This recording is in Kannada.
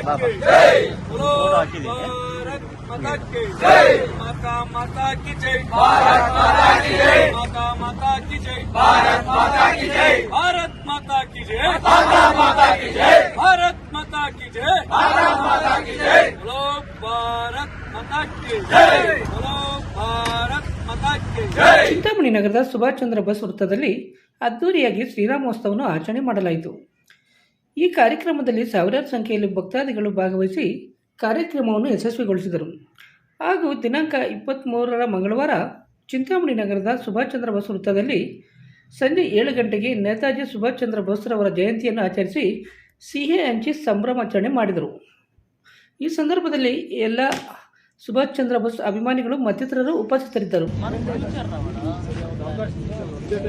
की जय बोलो भारत माता की जय माता माता की जय भारत माता की जय माता माता की जय भारत माता की जय भारत माता की जय माता माता की जय भारत माता की जय भारत माता की जय बोलो भारत माता की जय बोलो भारत माता की जय ಚಿಂತಾಮಣಿ ನಗರದ ಸುಭಾಷ್ ಚಂದ್ರ ಬೋಸ್ ವೃತ್ತದಲ್ಲಿ ಅದ್ದೂರಿಯಾಗಿ ಶ್ರೀರಾಮೋತ್ಸವವನ್ನು ಆಚರಣೆ ಮಾಡಲಾಯಿತು ಈ ಕಾರ್ಯಕ್ರಮದಲ್ಲಿ ಸಾವಿರಾರು ಸಂಖ್ಯೆಯಲ್ಲಿ ಭಕ್ತಾದಿಗಳು ಭಾಗವಹಿಸಿ ಕಾರ್ಯಕ್ರಮವನ್ನು ಯಶಸ್ವಿಗೊಳಿಸಿದರು. ಹಾಗೂ ದಿನಾಂಕ ಇಪ್ಪತ್ತ್ಮೂರರ ಮಂಗಳವಾರ ಚಿಂತಾಮಣಿ ನಗರದ ಸುಭಾಷ್ ಚಂದ್ರ ಬೋಸ್ ವೃತ್ತದಲ್ಲಿ ಸಂಜೆ ಏಳು ಗಂಟೆಗೆ ನೇತಾಜಿ ಸುಭಾಷ್ ಚಂದ್ರ ಬೋಸ್ರವರ ಜಯಂತಿಯನ್ನು ಆಚರಿಸಿ ಸಿಹಿ ಹಂಚಿ ಸಂಭ್ರಮಾಚರಣೆ ಮಾಡಿದರು. ಈ ಸಂದರ್ಭದಲ್ಲಿ ಎಲ್ಲ ಸುಭಾಷ್ ಚಂದ್ರ ಬೋಸ್ ಅಭಿಮಾನಿಗಳು ಮತ್ತಿತರರು ಉಪಸ್ಥಿತರಿದ್ದರು. जय